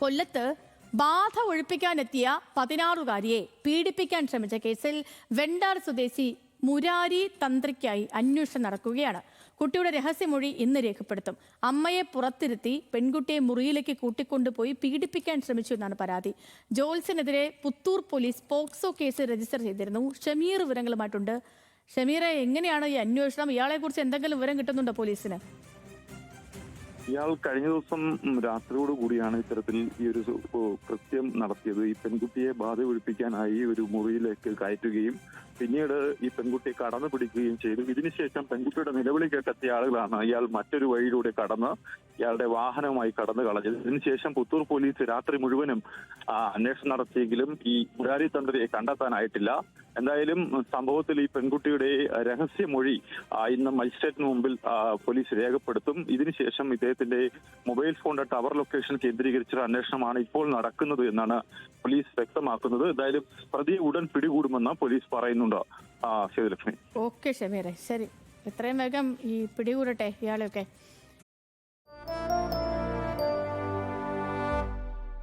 കൊല്ലത്ത് ബാധ ഒഴിപ്പിക്കാനെത്തിയ പതിനാറുകാരിയെ പീഡിപ്പിക്കാൻ ശ്രമിച്ച കേസിൽ വെണ്ടാർ സ്വദേശി മുരാരി തന്ത്രിക്കായി അന്വേഷണം നടക്കുകയാണ്. കുട്ടിയുടെ രഹസ്യമൊഴി ഇന്ന് രേഖപ്പെടുത്തും. അമ്മയെ പുറത്തിരുത്തി പെൺകുട്ടിയെ മുറിയിലേക്ക് കൂട്ടിക്കൊണ്ടുപോയി പീഡിപ്പിക്കാൻ ശ്രമിച്ചു എന്നാണ് പരാതി. ജോൽസിനെതിരെ Puthur police POCSO case register ചെയ്തിരുന്നു. ഷമീർ വിവരങ്ങളുമായിട്ടുണ്ട്. ഷമീറെ എങ്ങനെയാണ് ഈ അന്വേഷണം? ഇയാളെക്കുറിച്ച് എന്തെങ്കിലും വിവരം കിട്ടുന്നുണ്ടോ പോലീസിന്? ഇയാൾ കഴിഞ്ഞ ദിവസം രാത്രിയോട് കൂടിയാണ് ഇത്തരത്തിൽ ഈ ഒരു കൃത്യം നടത്തിയത്. ഈ പെൺകുട്ടിയെ ബാധ ഒഴിപ്പിക്കാനായി ഒരു മുറിയിലേക്ക് കയറ്റുകയും പിന്നീട് ഈ പെൺകുട്ടിയെ കടന്നു പിടിക്കുകയും ചെയ്തു. ഇതിനുശേഷം പെൺകുട്ടിയുടെ നിലവിളി കേട്ടെത്തിയ ആളുകളാണ് ഇയാൾ മറ്റൊരു വഴിയിലൂടെ കടന്ന് ഇയാളുടെ വാഹനവുമായി കടന്നു കളഞ്ഞത്. ഇതിനുശേഷം പുത്തൂർ പോലീസ് രാത്രി മുഴുവനും അന്വേഷണം നടത്തിയെങ്കിലും ഈ മുരാരി തന്ത്രിയെ കണ്ടെത്താനായിട്ടില്ല. എന്തായാലും സംഭവത്തിൽ ഈ പെൺകുട്ടിയുടെ രഹസ്യമൊഴി മൊഴി ഇന്ന് മജിസ്ട്രേറ്റിന് മുമ്പിൽ പോലീസ് രേഖപ്പെടുത്തും. ഇതിനുശേഷം ഇദ്ദേഹത്തിന്റെ മൊബൈൽ ഫോണിന്റെ ടവർ ലൊക്കേഷൻ കേന്ദ്രീകരിച്ചുള്ള അന്വേഷണമാണ് ഇപ്പോൾ നടക്കുന്നത് എന്നാണ് പോലീസ് വ്യക്തമാക്കുന്നത്. എന്തായാലും പ്രതിയെ ഉടൻ പിടികൂടുമെന്ന് പോലീസ് പറയുന്നുണ്ട്. ശിവലക്ഷ്മി ഓക്കെ ഷമീറെ. ശരി. എത്രയും വേഗം ഈ പിടികൂടട്ടെ ഇയാളെയൊക്കെ?